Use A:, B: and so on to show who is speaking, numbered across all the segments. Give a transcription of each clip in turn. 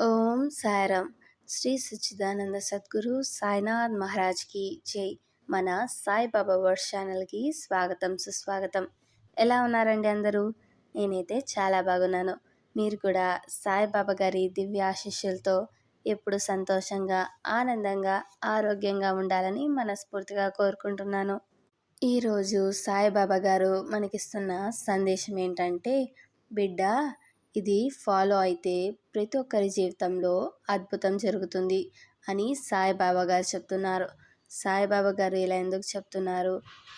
A: ఓం సారం. శ్రీ సచ్చిదానంద సద్గురు సాయినాథ్ మహారాజ్కి జై. మన సాయిబాబా వర్డ్ ఛానల్కి స్వాగతం సుస్వాగతం. ఎలా ఉన్నారండి అందరూ? నేనైతే చాలా బాగున్నాను. మీరు కూడా సాయిబాబా గారి దివ్య ఆశీస్సులతో ఎప్పుడు సంతోషంగా ఆనందంగా ఆరోగ్యంగా ఉండాలని మనస్ఫూర్తిగా కోరుకుంటున్నాను. ఈరోజు సాయిబాబా గారు మనకిస్తున్న సందేశం ఏంటంటే బిడ్డ ఇది ఫాలో అయితే ప్రతి ఒక్కరి జీవితంలో అద్భుతం జరుగుతుంది అని సాయిబాబా గారు చెప్తున్నారు. సాయిబాబా గారు ఇలా ఎందుకు చెప్తున్నారు?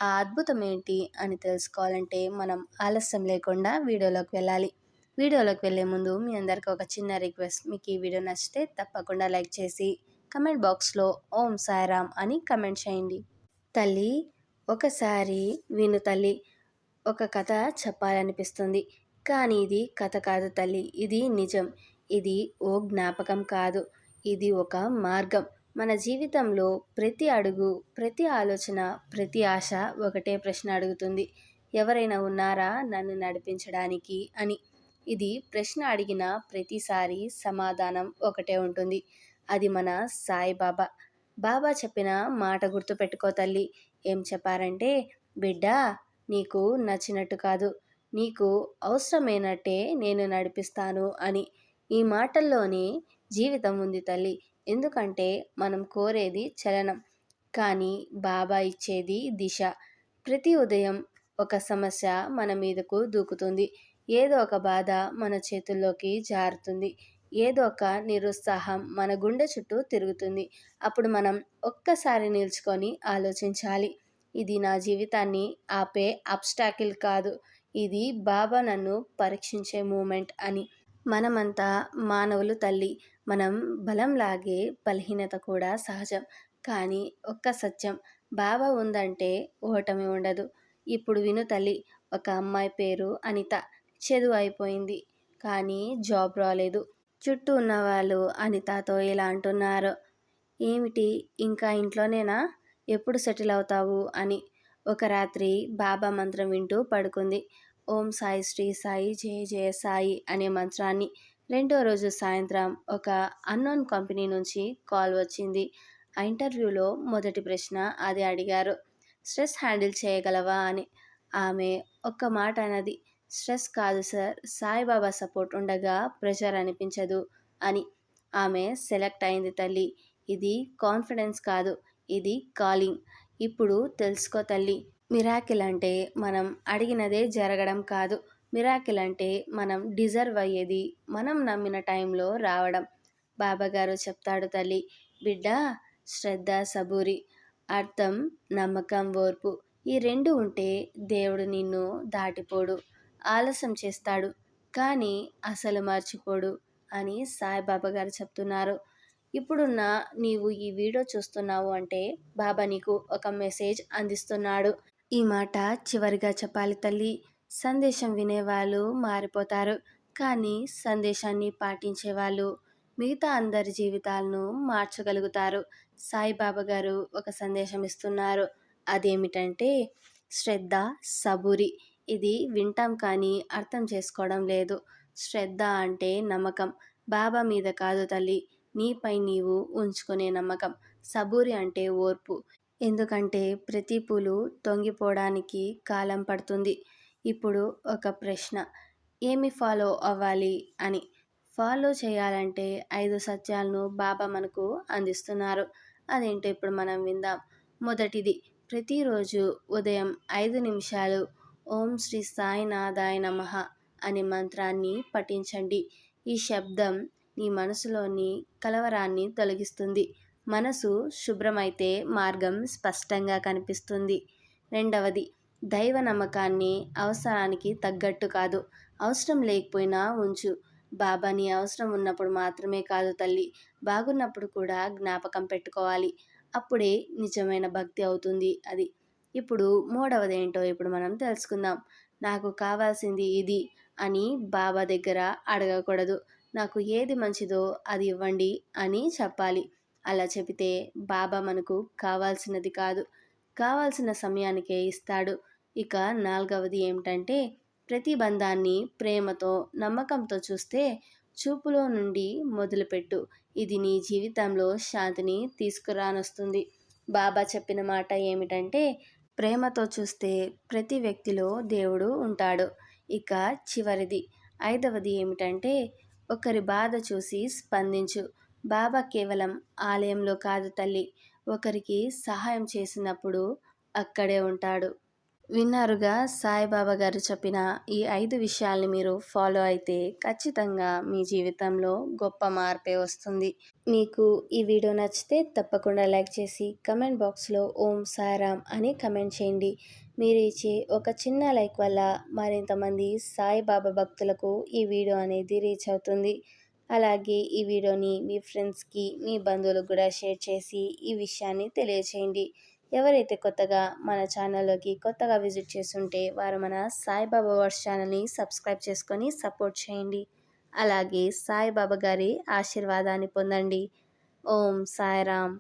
A: ఆ అద్భుతం ఏంటి అని తెలుసుకోవాలంటే మనం ఆలస్యం లేకుండా వీడియోలోకి వెళ్ళాలి. వీడియోలోకి వెళ్ళే ముందు మీ అందరికీ ఒక చిన్న రిక్వెస్ట్. మీకు ఈ వీడియో నచ్చితే తప్పకుండా లైక్ చేసి కమెంట్ బాక్స్లో ఓం సాయిరామ్ అని కమెంట్ చేయండి. తల్లి ఒకసారి విను తల్లి ఒక కథ చెప్పాలనిపిస్తుంది. కానీ ఇది కథ కాదు తల్లి. ఇది నిజం. ఇది ఓ జ్ఞాపకం కాదు. ఇది ఒక మార్గం. మన జీవితంలో ప్రతి అడుగు ప్రతి ఆలోచన ప్రతి ఆశ ఒకటే ప్రశ్న అడుగుతుంది. ఎవరైనా ఉన్నారా నన్ను నడిపించడానికి అని? ఇది ప్రశ్న అడిగిన ప్రతిసారి సమాధానం ఒకటే ఉంటుంది. అది మన సాయిబాబా. బాబా చెప్పిన మాట గుర్తుపెట్టుకో తల్లి. ఏం చెప్పారంటే బిడ్డ నీకు నచ్చినట్టు కాదు. నీకు అవసరమైనట్టే నేను నడిపిస్తాను అని ఈ మాటల్లోనే జీవితం ఉంది తల్లి. ఎందుకంటే మనం కోరేది చలనం. కానీ బాబా ఇచ్చేది దిశ. ప్రతి ఉదయం ఒక సమస్య మన మీదకు దూకుతుంది. ఏదో ఒక బాధ మన చేతుల్లోకి జారుతుంది. ఏదో ఒక నిరుత్సాహం మన గుండె చుట్టూ తిరుగుతుంది. అప్పుడు మనం ఒక్కసారి నిల్చుకొని ఆలోచించాలి. ఇది నా జీవితాన్ని ఆపే అబ్స్టాకిల్ కాదు. ఇది బాబా నన్ను పరీక్షించే మూమెంట్ అని. మనమంతా మానవులు తల్లి. మనం బలంలాగే బలహీనత కూడా సహజం. కానీ ఒక్క సత్యం. బాబా ఉందంటే ఓటమి ఉండదు. ఇప్పుడు విను తల్లి. ఒక అమ్మాయి పేరు అనిత. చదువు అయిపోయింది. కానీ జాబ్ రాలేదు. చుట్టూ ఉన్న వాళ్ళు అనితతో ఇలా అంటున్నారు? ఏమిటి? ఇంకా ఇంట్లోనేనా? ఎప్పుడు సెటిల్ అవుతావు? అని ఒక రాత్రి బాబా మంత్రం వింటూ పడుకుంది. ఓం సాయి శ్రీ సాయి జయ జయ సాయి అనే మంత్రాన్ని రెండో రోజు సాయంత్రం ఒక అన్నోన్ కంపెనీ నుంచి కాల్ వచ్చింది. ఆ ఇంటర్వ్యూలో మొదటి ప్రశ్న అది అడిగారు. స్ట్రెస్ హ్యాండిల్ చేయగలవా? అని. ఆమె ఒక్క మాట అన్నది. స్ట్రెస్ కాదు సార్ సాయిబాబా సపోర్ట్ ఉండగా ప్రెషర్ అనిపించదు అని. ఆమె సెలెక్ట్ అయింది తల్లి. ఇది కాన్ఫిడెన్స్ కాదు ఇది కాలింగ్. ఇప్పుడు తెలుసుకో తల్లి మిరాకిల్ అంటే మనం అడిగినదే జరగడం కాదు. మిరాకిల్ అంటే మనం డిజర్వ్ అయ్యేది మనం నమ్మిన టైంలో రావడం. బాబాగారు చెప్తాడు తల్లి బిడ్డ శ్రద్ధ సబూరి అర్థం నమ్మకం ఓర్పు ఈ రెండు ఉంటే దేవుడు నిన్ను దాటిపోడు ఆలస్యం చేస్తాడు కానీ అసలు మర్చిపోడు అని సాయిబాబా గారు చెప్తున్నారు. ఇప్పుడున్న నీవు ఈ వీడియో చూస్తున్నావు అంటే బాబా నీకు ఒక మెసేజ్ అందిస్తున్నాడు. ఈ మాట చివరిగా చెప్పాలి తల్లి. సందేశం వినేవాళ్ళు మారిపోతారు. కానీ సందేశాన్ని పాటించే వాళ్ళు మిగతా అందరి జీవితాలను మార్చగలుగుతారు. సాయిబాబా గారు ఒక సందేశం ఇస్తున్నారు. అదేమిటంటే శ్రద్ధ సబురి. ఇది వింటాం కానీ అర్థం చేసుకోవడం లేదు. శ్రద్ధ అంటే నమ్మకం. బాబా మీద కాదు తల్లి. నీపై నీవు ఉంచుకునే నమ్మకం. సబూరి అంటే ఓర్పు. ఎందుకంటే ప్రతి పూలు తొంగిపోవడానికి కాలం పడుతుంది. ఇప్పుడు ఒక ప్రశ్న. ఏమి ఫాలో అవ్వాలి అని? ఫాలో చేయాలంటే ఐదు సత్యాలను బాబా మనకు అందిస్తున్నారు. అదేంటో ఇప్పుడు మనం విందాం. మొదటిది ప్రతిరోజు ఉదయం ఐదు నిమిషాలు ఓం శ్రీ సాయినాథాయ నమ అనే మంత్రాన్ని పఠించండి. ఈ శబ్దం నీ మనసులోని కలవరాన్ని తొలగిస్తుంది. మనసు శుభ్రమైతే మార్గం స్పష్టంగా కనిపిస్తుంది. రెండవది దైవ నమ్మకాన్ని అవసరానికి తగ్గట్టు కాదు. అవసరం లేకపోయినా ఉంచు. బాబాని అవసరం ఉన్నప్పుడు మాత్రమే కాదు తల్లి. బాగున్నప్పుడు కూడా జ్ఞాపకం పెట్టుకోవాలి. అప్పుడే నిజమైన భక్తి అవుతుంది అది. ఇప్పుడు మూడవది ఏంటో ఇప్పుడు మనం తెలుసుకుందాం. నాకు కావాల్సింది ఇది అని బాబా దగ్గర అడగకూడదు. నాకు ఏది మంచిదో అది ఇవ్వండి అని చెప్పాలి. అలా చెబితే బాబా మనకు కావాల్సినది కాదు. కావాల్సిన సమయానికే ఇస్తాడు. ఇక నాలుగవది ఏమిటంటే ప్రతి బంధాన్ని ప్రేమతో నమ్మకంతో చూస్తే చూపులో నుండి మొదలుపెట్టు. ఇది నీ జీవితంలో శాంతిని తీసుకురానొస్తుంది. బాబా చెప్పిన మాట ఏమిటంటే ప్రేమతో చూస్తే ప్రతి వ్యక్తిలో దేవుడు ఉంటాడు. ఇక చివరిది. ఐదవది ఏమిటంటే ఒకరి బాధ చూసి స్పందించు. బాబా కేవలం ఆలయంలో కాదు తల్లి ఒకరికి సహాయం చేసినప్పుడు అక్కడే ఉంటాడు. విన్నారుగా సాయిబాబా గారు చెప్పిన ఈ ఐదు విషయాల్ని మీరు ఫాలో అయితే ఖచ్చితంగా మీ జీవితంలో గొప్ప మార్పే వస్తుంది. మీకు ఈ వీడియో నచ్చితే తప్పకుండా లైక్ చేసి కమెంట్ బాక్స్లో ఓం సాయిరామ్ అని కమెంట్ చేయండి. మీరు ఇచ్చే ఒక చిన్న లైక్ వల్ల మరింతమంది సాయిబాబా భక్తులకు ఈ వీడియో అనేది రీచ్ అవుతుంది. అలాగే ఈ వీడియోని మీ ఫ్రెండ్స్కి మీ బంధువులకు కూడా షేర్ చేసి ఈ విషయాన్ని తెలియచేయండి. ఎవరైతే కొత్తగా మన ఛానల్లోకి కొత్తగా విజిట్ చేస్తుంటే వారు మన సాయిబాబా వర్స్ ఛానల్ని సబ్స్క్రైబ్ చేసుకొని సపోర్ట్ చేయండి. అలాగే సాయిబాబా గారి ఆశీర్వాదాన్ని పొందండి. ఓం సాయిరామ్.